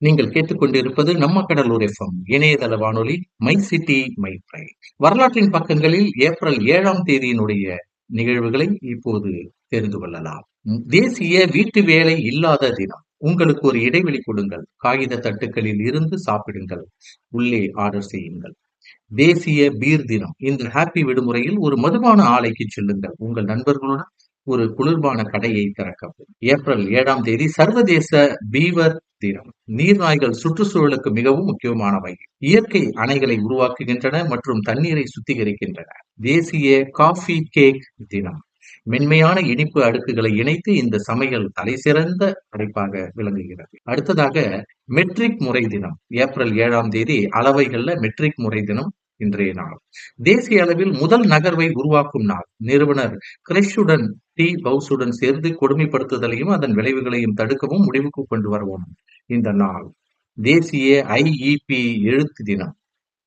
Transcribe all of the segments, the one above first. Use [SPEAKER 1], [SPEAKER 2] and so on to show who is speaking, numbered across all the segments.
[SPEAKER 1] நீங்கள் கேட்டுக்கொண்டிருப்பது நம்ம கடலூர் எஃப்எம் இணையதள வானொலி மை சிட்டி மை பிரைட் வரலாற்றின் பக்கங்களில் ஏப்ரல் ஏழாம் தேதியினுடைய நிகழ்வுகளை இப்போது தெரிந்து கொள்ளலாம். தேசிய வீட்டு வேலை இல்லாத தினம். உங்களுக்கு ஒரு இடைவெளி கொடுங்கள். காகித தட்டுக்களில் இருந்து சாப்பிடுங்கள். உள்ளே ஆர்டர் செய்யுங்கள். தேசிய பீர் தினம். இந்த ஹாப்பி விடுமுறையில் ஒரு மதுபான ஆலைக்கு செல்லுங்கள். உங்கள் நண்பர்களுடன் ஒரு குளிர்பான கடையை திறக்கவும். ஏப்ரல் ஏழாம் தேதி சர்வதேச பீவர் தீரம். நீர்நாய்கள் சுற்றுச்சூழலுக்கு மிகவும் முக்கியமானவை. இயற்கை அணைகளை உருவாக்குகின்றன மற்றும் தண்ணீரை சுத்திகரிக்கின்றன. தேசிய காஃபி கேக் தினம். மென்மையான இனிப்பு அடுக்குகளை இணைத்து இந்த சமையல் தலைசிறந்த படைப்பாக விளங்குகிறது. அடுத்ததாக மெட்ரிக் முறை தினம். ஏப்ரல் ஏழாம் தேதி அளவைகள்ல மெட்ரிக் முறை தினம் இன்றைய நாள். தேசிய அளவில் முதல் நகர்வை உருவாக்கும் நாள். நிறுவனர் கிரெஷுடன் டி. பவுசுடன் சேர்ந்து கொடுமைப்படுத்துதலையும் அதன் விளைவுகளையும் தடுக்கவும் முடிவுக்கு கொண்டு வரவும். இந்த நாள் தேசிய ஐஇபி எழுத்து தினம்.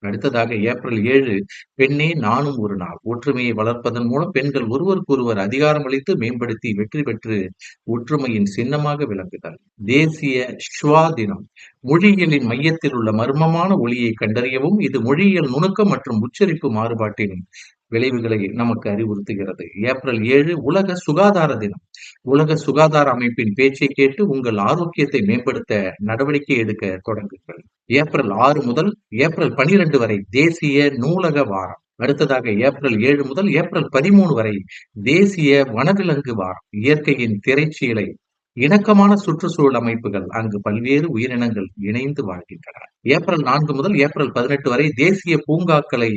[SPEAKER 1] அடுத்ததாக ஏப்ரல் ஏழு பெண்ணே நானும் ஒரு நாள். ஒற்றுமையை வளர்ப்பதன் மூலம் பெண்கள் ஒருவருக்கொருவர் அதிகாரம் அளித்து மேம்படுத்தி வெற்றி பெற்று ஒற்றுமையின் சின்னமாக விளங்குதல். தேசிய ஸ்வா தினம். மொழியியலின் மையத்தில் உள்ள மர்மமான ஒளியை கண்டறியவும் இது மொழியியல் நுணுக்கம் மற்றும் உச்சரிப்பு மாறுபாட்டின் விளைவுகளை நமக்கு அறிவுறுத்துகிறது. ஏப்ரல் ஏழு உலக சுகாதார தினம். உலக சுகாதார அமைப்பின் பேச்சை கேட்டு உங்கள் ஆரோக்கியத்தை மேம்படுத்த நடவடிக்கை எடுக்க தொடங்குங்கள். ஏப்ரல் ஆறு முதல் ஏப்ரல் பனிரெண்டு வரை தேசிய நூலக வாரம். அடுத்ததாக ஏப்ரல் ஏழு முதல் ஏப்ரல் பதிமூணு வரை தேசிய வனவிலங்கு வாரம். இயற்கையின் திரைச்சீலை இணக்கமான சுற்றுச்சூழல் அமைப்புகள் அங்கு பல்வேறு உயிரினங்கள் இணைந்து வாழ்கின்றன. ஏப்ரல் நான்கு முதல் ஏப்ரல் பதினெட்டு வரை தேசிய பூங்காக்களை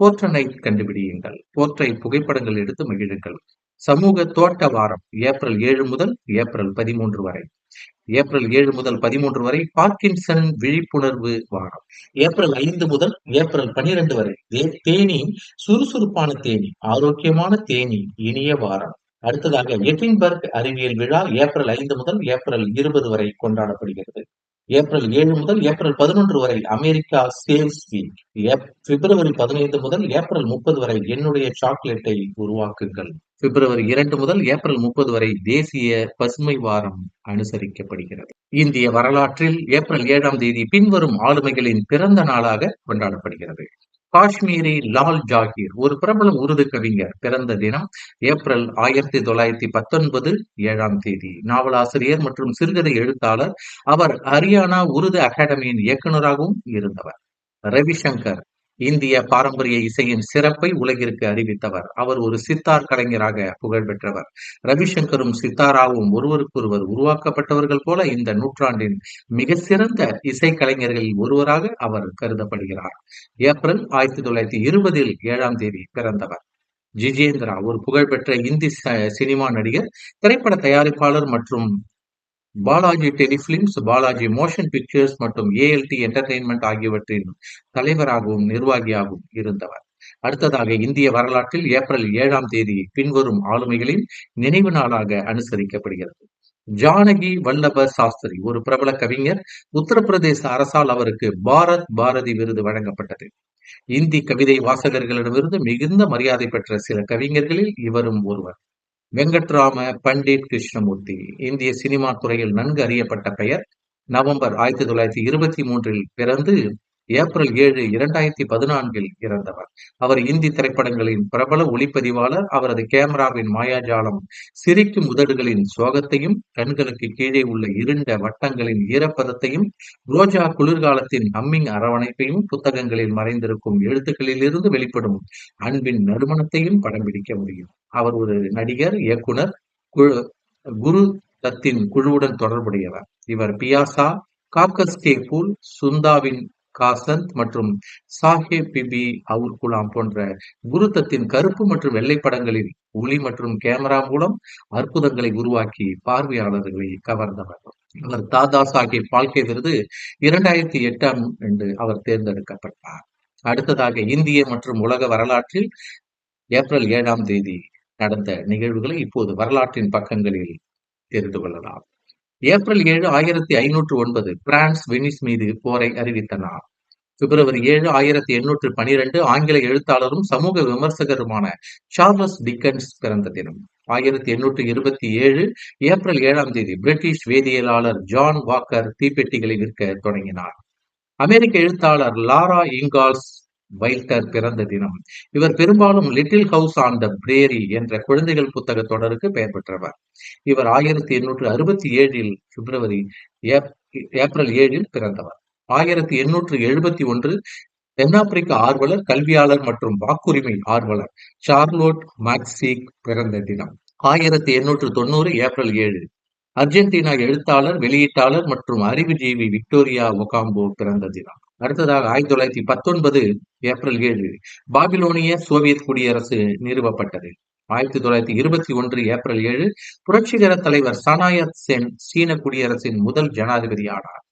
[SPEAKER 1] போற்றனை கண்டுபிடியுங்கள். போற்றை புகைப்படங்கள் எடுத்து மகிழுங்கள். சமூக தோட்ட வாரம் ஏப்ரல் ஏழு முதல் ஏப்ரல் பதிமூன்று வரை. ஏப்ரல் ஏழு முதல் பதிமூன்று வரை பார்க்கின்சன் விழிப்புணர்வு வாரம். ஏப்ரல் ஐந்து முதல் ஏப்ரல் பனிரெண்டு வரை தேனி சுறுசுறுப்பான தேனி ஆரோக்கியமான தேனி இனிய வாரம். அடுத்ததாக எட்டின்பர்க் அறிவியல் விழா ஏப்ரல் ஐந்து முதல் ஏப்ரல் இருபது வரை கொண்டாடப்படுகிறது. ஏப்ரல் ஏழு முதல் ஏப்ரல் பதினொன்று வரை அமெரிக்கா சேல்ஸ் வீக் பிப்ரவரி பதினைந்து முதல் ஏப்ரல் முப்பது வரை என்னுடைய சாக்லேட்டை உருவாக்குங்கள். பிப்ரவரி இரண்டு முதல் ஏப்ரல் முப்பது வரை தேசிய பசுமை வாரம் அனுசரிக்கப்படுகிறது. இந்திய வரலாற்றில் ஏப்ரல் ஏழாம் தேதி பின்வரும் ஆளுமைகளின் பிறந்த நாளாக கொண்டாடப்படுகிறது. காஷ்மீரி லால் ஜாகீர் ஒரு பிரபல உருது கவிஞர். பிறந்த தினம் ஏப்ரல் ஆயிரத்தி தொள்ளாயிரத்தி பத்தொன்பது ஏழாம் தேதி. நாவலாசிரியர் மற்றும் சிறுகதை எழுத்தாளர். அவர் ஹரியானா உருது அகாடமியின் இயக்குநராகவும் இருந்தவர். ரவிசங்கர் இந்திய பாரம்பரிய இசையின் சிறப்பை உலகிற்கு அறிவித்தவர். அவர் ஒரு சித்தார் கலைஞராக புகழ் பெற்றவர் ரவிசங்கரும் சித்தாராவும் ஒருவருக்கொருவர் உருவாக்கப்பட்டவர்கள் போல இந்த நூற்றாண்டின் மிக சிறந்த இசை கலைஞர்களில் ஒருவராக அவர் கருதப்படுகிறார். ஏப்ரல் ஆயிரத்தி தொள்ளாயிரத்தி இருபதில் ஏழாம் தேதி பிறந்தவர். ஜிஜேந்திரா ஒரு புகழ்பெற்ற இந்தி சினிமா நடிகர் திரைப்பட தயாரிப்பாளர் மற்றும் Balaji telefilms Balaji motion pictures மற்றும் ஏஎல்டி என்டர்டெயின்மெண்ட் ஆகியவற்றின் தலைவராகவும் நிர்வாகியாகவும் இருந்தவர். அடுத்ததாக இந்திய வரலாற்றில் ஏப்ரல் ஏழாம் தேதி பின்வரும் ஆளுமைகளின் நினைவு நாளாக அனுசரிக்கப்படுகிறது. ஜானகி வல்லப சாஸ்திரி ஒரு பிரபல கவிஞர் உத்தரப்பிரதேச அரசால் அவருக்கு பாரத் பாரதி விருது வழங்கப்பட்டது. இந்தி கவிதை வாசகர்களிடமிருந்து மிகுந்த மரியாதை பெற்ற சில கவிஞர்களில் இவரும் ஒருவர். வெங்கட்ராம பண்டிட் கிருஷ்ணமூர்த்தி இந்திய சினிமா துறையில் நன்கு அறியப்பட்ட பெயர். நவம்பர் ஆயிரத்தி தொள்ளாயிரத்தி இருபத்தி மூன்றில் பிறந்து ஏப்ரல் ஏழு இரண்டாயிரத்தி பதினான்கில் இறந்தவர். அவர் இந்தி திரைப்படங்களின் பிரபல ஒளிப்பதிவாளர் அவரது கேமராவின் மாயாஜாலம் சிரிக்கும் உதடுகளின் சோகத்தையும் கண்களுக்கு கீழே உள்ள இருண்ட வட்டங்களின் ஈரப்பதத்தையும் ரோஜா குளிர்காலத்தின் ஹம்மிங் அரவணைப்பையும் புத்தகங்களில் மறைந்திருக்கும் எழுத்துக்களில் இருந்து வெளிப்படும் அன்பின் நறுமணத்தையும் படம் பிடிக்க முடியும். அவர் ஒரு நடிகர் இயக்குனர் குரு தத்தின் குழுவுடன் தொடர்புடையவர். இவர் பியாசா காக்கஸ் கே பூல் சுந்தாவின் காசந்த் மற்றும் சாஹே பிபி அவுர் குலாம் போன்ற குருத்தத்தின் கருப்பு மற்றும் வெள்ளை படங்களில் ஒளி மற்றும் கேமரா மூலம் அற்புதங்களை உருவாக்கி பார்வையாளர்களை கவர்ந்தவர். அவர் தாதா சாஹேப் பால்கே விருது இரண்டாயிரத்தி எட்டாம் ஆண்டு அவர் தேர்ந்தெடுக்கப்பட்டார். அடுத்ததாக இந்திய மற்றும் உலக வரலாற்றில் ஏப்ரல் ஏழாம் தேதி நடந்த நிகழ்வுகளை இப்போது வரலாற்றின் பக்கங்களில் தெரிந்து கொள்ளலாம். ஏப்ரல் ஏழு ஆயிரத்தி ஐநூற்று ஒன்பது பிரான்ஸ் வெனிஸ் மீது போரை அறிவித்தனர் பிப்ரவரி ஏழு ஆயிரத்தி எண்ணூற்று பனிரெண்டு ஆங்கில எழுத்தாளரும் சமூக விமர்சகருமான சார்லஸ் டிக்கன்ஸ் பிறந்த தினம். ஆயிரத்தி எண்ணூற்று இருபத்தி ஏழு ஏப்ரல் ஏழாம் தேதி பிரிட்டிஷ் வேதியியலாளர் ஜான் வாக்கர் தீப்பெட்டிகளை விற்க தொடங்கினார். அமெரிக்க எழுத்தாளர் லாரா இங்கால்ஸ் வைல்டர் பிறந்த தினம். இவர் பெரும்பாலும் little house on the prairie என்ற குழந்தைகள் புத்தக தொடருக்கு பெயர் பெற்றவர். இவர் ஆயிரத்தி எண்ணூற்று அறுபத்தி ஏழில் பிப்ரவரி ஏப்ரல் ஏழில் பிறந்தவர். ஆயிரத்தி எண்ணூற்று எழுபத்தி ஒன்று தென்னாப்பிரிக்க ஆர்வலர் கல்வியாளர் மற்றும் வாக்குரிமை ஆர்வலர் சார்லோட் மேக்சிக் பிறந்த தினம். ஆயிரத்தி எண்ணூற்று தொண்ணூறு ஏப்ரல் ஏழு. அர்ஜென்டினா எழுத்தாளர் வெளியீட்டாளர் மற்றும் அறிவுஜீவி விக்டோரியா ஒகாம்போ பிறந்த தினம். அடுத்ததாக ஆயிரத்தி தொள்ளாயிரத்தி பத்தொன்பது ஏப்ரல் ஏழு பாபிலோனிய சோவியத் குடியரசு நிறுவப்பட்டது. ஆயிரத்தி தொள்ளாயிரத்தி இருபத்தி ஒன்று ஏப்ரல் ஏழு புரட்சிகர தலைவர் சனாயத் சென் சீன குடியரசின் முதல் ஜனாதிபதி ஆனார்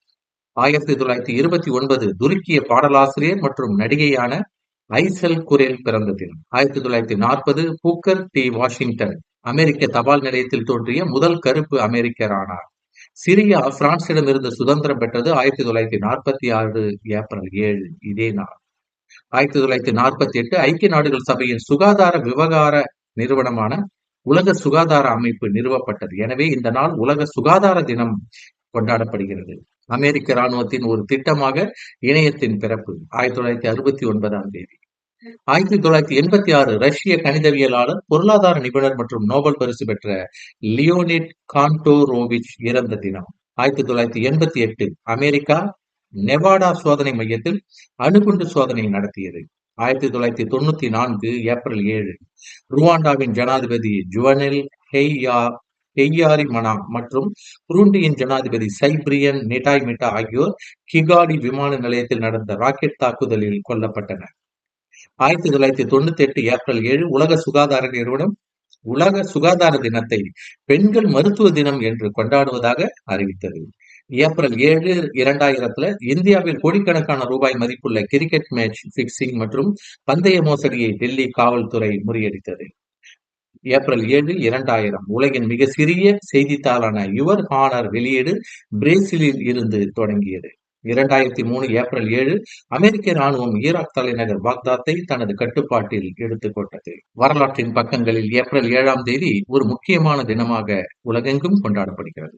[SPEAKER 1] ஆயிரத்தி தொள்ளாயிரத்தி இருபத்தி ஒன்பது துருக்கிய பாடலாசிரியர் மற்றும் நடிகையான ஐசல் குரேல் பிறந்த தினம். ஆயிரத்தி தொள்ளாயிரத்தி நாற்பது பூக்கர் டி வாஷிங்டன் அமெரிக்க தபால் நிலையத்தில் தோன்றிய முதல் கருப்பு அமெரிக்கர் ஆனார் சிரியா பிரான்சிடமிருந்து சுதந்திரம் பெற்றது ஆயிரத்தி தொள்ளாயிரத்தி நாற்பத்தி ஆறு ஏப்ரல் ஏழு இதே நாள். ஆயிரத்தி தொள்ளாயிரத்தி நாற்பத்தி எட்டு ஐக்கிய நாடுகள் சபையின் சுகாதார விவகார நிறுவனமான உலக சுகாதார அமைப்பு நிறுவப்பட்டது. எனவே இந்த நாள் உலக சுகாதார தினம் கொண்டாடப்படுகிறது. அமெரிக்க இராணுவத்தின் ஒரு திட்டமாக இணையத்தின் பிறப்பு ஆயிரத்தி தொள்ளாயிரத்தி அறுபத்தி ஒன்பதாம் தேதி. ஆயிரத்தி தொள்ளாயிரத்தி எண்பத்தி ஆறு ரஷ்ய கணிதவியலாளர் பொருளாதார நிபுணர் மற்றும் நோபல் பரிசு பெற்ற லியோனிட் கான்டோரோவிச் இறந்த தினம். ஆயிரத்தி தொள்ளாயிரத்தி எண்பத்தி எட்டு அமெரிக்கா நெவாடா சோதனை மையத்தில் அணுகுண்டு சோதனை நடத்தியது. ஆயிரத்தி தொள்ளாயிரத்தி தொண்ணூத்தி நான்கு ஏப்ரல் ஏழு ருவாண்டாவின் ஜனாதிபதி ஜுவனில் ஹெய்யா ஹெய்யாரி மனா மற்றும் புருண்டியின் ஜனாதிபதி சைப்ரியன் நெட்டாய்மிட்டா ஆகியோர் கிகாடி விமான நிலையத்தில் நடந்த ராக்கெட் தாக்குதலில் கொல்லப்பட்டனர். ஆயிரத்தி தொள்ளாயிரத்தி தொண்ணூத்தி எட்டு ஏப்ரல் ஏழு உலக சுகாதார நிறுவனம் உலக சுகாதார தினத்தை பெண்கள் மருத்துவ தினம் என்று கொண்டாடுவதாக அறிவித்தது. ஏப்ரல் ஏழு இரண்டாயிரத்துல இந்தியாவில் கோடிக்கணக்கான ரூபாய் மதிப்புள்ள கிரிக்கெட் மேட்ச் பிக்சிங் மற்றும் பந்தய மோசடியை டெல்லி காவல்துறை முறியடித்தது. ஏப்ரல் ஏழு இரண்டாயிரம் உலகின் மிக சிறிய செய்தித்தாளான யுவர் ஹானர் வெளியீடு பிரேசிலில் இருந்து தொடங்கியது. இரண்டாயிரத்தி மூணு ஏப்ரல் ஏழு அமெரிக்க ராணுவம் ஈராக் தலைநகர் பாக்தாத்தை தனது கட்டுப்பாட்டில் எடுத்துக்கொண்டது. வரலாற்றின் பக்கங்களில் ஏப்ரல் ஏழாம் தேதி ஒரு முக்கியமான தினமாக உலகெங்கும் கொண்டாடப்படுகிறது.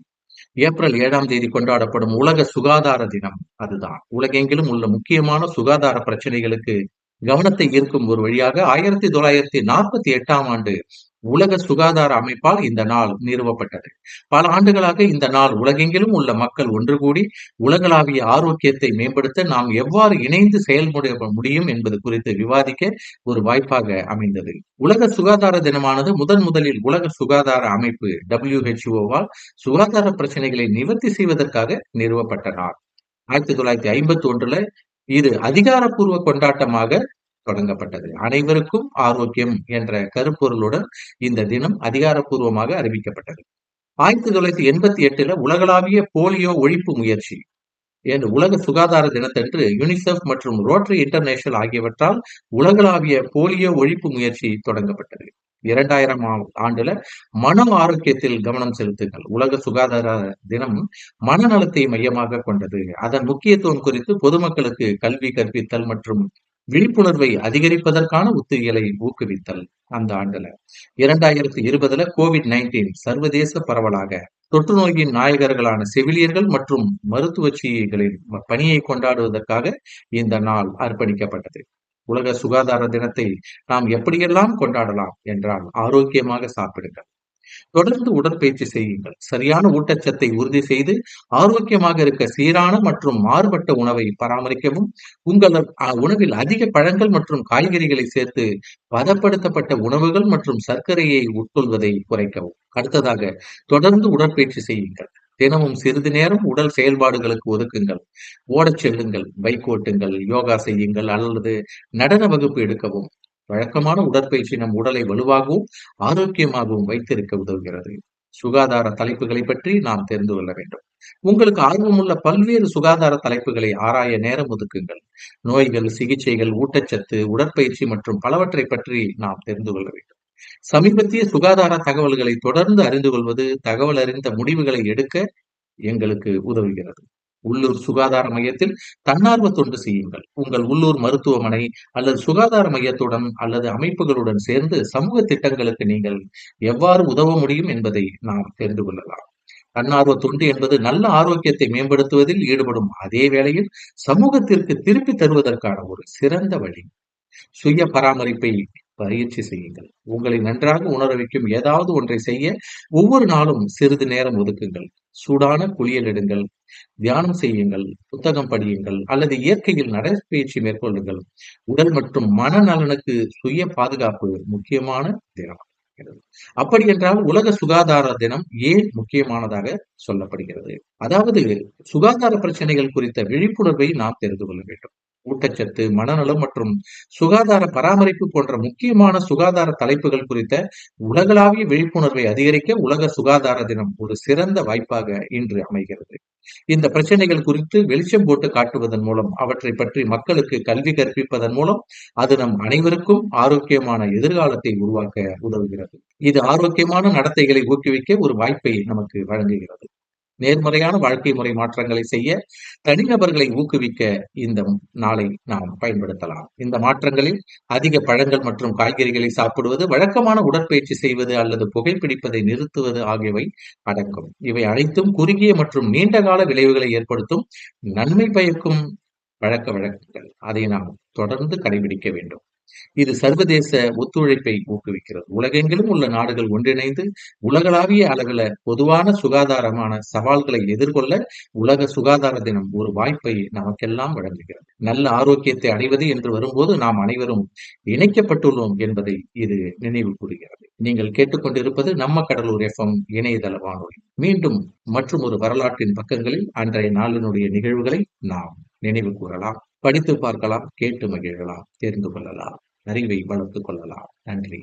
[SPEAKER 1] ஏப்ரல் ஏழாம் தேதி கொண்டாடப்படும் உலக சுகாதார தினம் அதுதான். உலகெங்கிலும் உள்ள முக்கியமான சுகாதார பிரச்சனைகளுக்கு கவனத்தை ஈர்க்கும் ஒரு வழியாக ஆயிரத்தி தொள்ளாயிரத்தி நாற்பத்தி எட்டாம் ஆண்டு உலக சுகாதார அமைப்பால் இந்த நாள் நிறுவப்பட்டது. பல ஆண்டுகளாக இந்த நாள் உலகெங்கிலும் உள்ள மக்கள் ஒன்று கூடி உலகளாவிய ஆரோக்கியத்தை மேம்படுத்த நாம் எவ்வாறு இணைந்து செயல்பட முடியும் என்பது குறித்து விவாதிக்க ஒரு வாய்ப்பாக அமைந்தது. உலக சுகாதார தினமானது முதன் முதலில் உலக சுகாதார அமைப்பு டபிள்யூஹெச்ஓவால் சுகாதார பிரச்சனைகளை நிவர்த்தி செய்வதற்காக நிறுவப்பட்ட நாள். ஆயிரத்தி தொள்ளாயிரத்தி ஐம்பத்தி ஒன்றுல இது அதிகாரப்பூர்வ கொண்டாட்டமாக தொடங்கப்பட்டது. அனைவருக்கும் ஆரோக்கியம் என்ற கருப்பொருளுடன் இந்த தினம் அதிகாரப்பூர்வமாக அறிவிக்கப்பட்டது. ஆயிரத்தி தொள்ளாயிரத்தி எண்பத்தி எட்டுல உலகளாவிய போலியோ ஒழிப்பு முயற்சி என்று உலக சுகாதார தினத்தன்று யுனிசெஃப் மற்றும் ரோட்டரி இன்டர்நேஷனல் ஆகியவற்றால் உலகளாவிய போலியோ ஒழிப்பு முயற்சி தொடங்கப்பட்டது. இரண்டாயிரம் ஆண்டுல மன ஆரோக்கியத்தில் கவனம் செலுத்துங்கள். உலக சுகாதார தினம் மனநலத்தை மையமாக கொண்டது. அதன் முக்கியத்துவம் குறித்து பொதுமக்களுக்கு கல்வி கற்பித்தல் மற்றும் விழிப்புணர்வை அதிகரிப்பதற்கான உத்திகளை ஊக்குவித்தல் அந்த ஆண்டுல. இரண்டாயிரத்தி இருபதுல கோவிட் நைன்டீன் சர்வதேச பரவலாக தொற்று நோயின் நாயகர்களான செவிலியர்கள் மற்றும் மருத்துவச்சிகளின் பணியை கொண்டாடுவதற்காக இந்த நாள் அர்ப்பணிக்கப்பட்டது. உலக சுகாதார தினத்தை நாம் எப்படியெல்லாம் கொண்டாடலாம் என்றால் ஆரோக்கியமாக சாப்பிடுங்கள். தொடர்ந்து உடற்பயிற்சி செய்யுங்கள். சரியான ஊட்டச்சத்தை உறுதி செய்து ஆரோக்கியமாக இருக்க சீரான மற்றும் மாறுபட்ட உணவை பராமரிக்கவும். உங்கள் உணவில் அதிக பழங்கள் மற்றும் காய்கறிகளை சேர்த்து பதப்படுத்தப்பட்ட உணவுகள் மற்றும் சர்க்கரையை உட்கொள்வதை குறைக்கவும். அடுத்ததாக தொடர்ந்து உடற்பயிற்சி செய்யுங்கள். தினமும் சிறிது நேரம் உடல் செயல்பாடுகளுக்கு ஒதுக்குங்கள். ஓடச் செல்லுங்கள் பைக் ஓட்டுங்கள் யோகா செய்யுங்கள் அல்லது நடன வகுப்பு எடுக்கவும். வழக்கமான உடற்பயிற்சி நம் உடலை வலுவாகவும் ஆரோக்கியமாகவும் வைத்திருக்க உதவுகிறது. சுகாதார தலைப்புகளை பற்றி நாம் தெரிந்து கொள்ள வேண்டும். உங்களுக்கு ஆர்வமுள்ள பல்வேறு சுகாதார தலைப்புகளை ஆராய நேரம் ஒதுக்குங்கள். நோய்கள் சிகிச்சைகள் ஊட்டச்சத்து உடற்பயிற்சி மற்றும் பலவற்றை பற்றி நாம் தெரிந்து கொள்ள வேண்டும். சமீபத்திய சுகாதார தகவல்களை தொடர்ந்து அறிந்து கொள்வது தகவல் அறிந்த முடிவுகளை எடுக்க எங்களுக்கு உதவுகிறது. உள்ளூர் சுகாதார மையத்தில் தன்னார்வ தொண்டு செய்யுங்கள். உங்கள் உள்ளூர் மருத்துவமனை அல்லது சுகாதார மையத்துடன் அல்லது அமைப்புகளுடன் சேர்ந்து சமூக திட்டங்களுக்கு நீங்கள் எவ்வாறு உதவ முடியும் என்பதை நாம் தெரிந்து கொள்ளலாம். தன்னார்வ தொண்டு என்பது நல்ல ஆரோக்கியத்தை மேம்படுத்துவதில் ஈடுபடும் அதே வேளையில் சமூகத்திற்கு திருப்பி தருவதற்கான ஒரு சிறந்த வழி. சுய பராமரிப்பை பயிற்சி செய்யுங்கள். உங்களை நன்றாக உணர வைக்கும் ஏதாவது ஒன்றை செய்ய ஒவ்வொரு நாளும் சிறிது நேரம் ஒதுக்குங்கள். சூடான குளியல் எடுங்கள். தியானம் செய்யுங்கள் புத்தகம் படியுங்கள் அல்லது இயற்கையில் நடைபயிற்சி மேற்கொள்ளுங்கள். உடல் மற்றும் மனநலனுக்கு சுய பாதுகாப்பு முக்கியமான தினம் அப்படி என்றால் உலக சுகாதார தினம் ஏன் முக்கியமானதாக சொல்லப்படுகிறது? அதாவது சுகாதார பிரச்சனைகள் குறித்த விழிப்புணர்வை நாம் தெரிந்து கொள்ள வேண்டும். ஊட்டச்சத்து மனநலம் மற்றும் சுகாதார பராமரிப்பு போன்ற முக்கியமான சுகாதார தலைப்புகள் குறித்த உலகளாவிய விழிப்புணர்வை அதிகரிக்க உலக சுகாதார தினம் ஒரு சிறந்த வாய்ப்பாக இன்று அமைகிறது. இந்த பிரச்சனைகள் குறித்து வெளிச்சம் போட்டு காட்டுவதன் மூலம் அவற்றை பற்றி மக்களுக்கு கல்வி கற்பிப்பதன் மூலம் அது நம் அனைவருக்கும் ஆரோக்கியமான எதிர்காலத்தை உருவாக்க உதவுகிறது. இது ஆரோக்கியமான நடத்தைகளை ஊக்குவிக்க ஒரு வாய்ப்பை நமக்கு வழங்குகிறது. நேர்மறையான வாழ்க்கை முறை மாற்றங்களை செய்ய தனிநபர்களை ஊக்குவிக்க இந்த நாளை நாம் பயன்படுத்தலாம். இந்த மாற்றங்களில் அதிக பழங்கள் மற்றும் காய்கறிகளை சாப்பிடுவது வழக்கமான உடற்பயிற்சி செய்வது அல்லது புகைப்பிடிப்பதை நிறுத்துவது ஆகியவை அடங்கும். இவை அனைத்தும் குறுகிய மற்றும் நீண்டகால விளைவுகளை ஏற்படுத்தும் நன்மை பயக்கும் பழக்க வழக்கங்கள். அதை நாம் தொடர்ந்து கடைபிடிக்க வேண்டும். இது சர்வதேச ஒத்துழைப்பை ஊக்குவிக்கிறது. உலகெங்கிலும் உள்ள நாடுகள் ஒன்றிணைந்து உலகளாவிய அளவில் பொதுவான சுகாதாரமான சவால்களை எதிர்கொள்ள உலக சுகாதார தினம் ஒரு வாய்ப்பை நமக்கெல்லாம் வழங்குகிறது. நல்ல ஆரோக்கியத்தை அடைவது என்று வரும்போது நாம் அனைவரும் இணைக்கப்பட்டுள்ளோம் என்பதை இது நினைவு கூறுகிறது. நீங்கள் கேட்டுக்கொண்டிருப்பது நம்ம கடலூர் எஃப்எம் இணையதள வானொலி. மீண்டும் மற்றும் ஒரு வரலாற்றின் பக்கங்களில் அன்றைய நாளினுடைய நிகழ்வுகளை நாம் நினைவு கூறலாம். படித்து பார்க்கலாம் கேட்டு மகிழலாம் தெரிந்து கொள்ளலாம் அறிவை வளர்த்து கொள்ளலாம். நன்றி.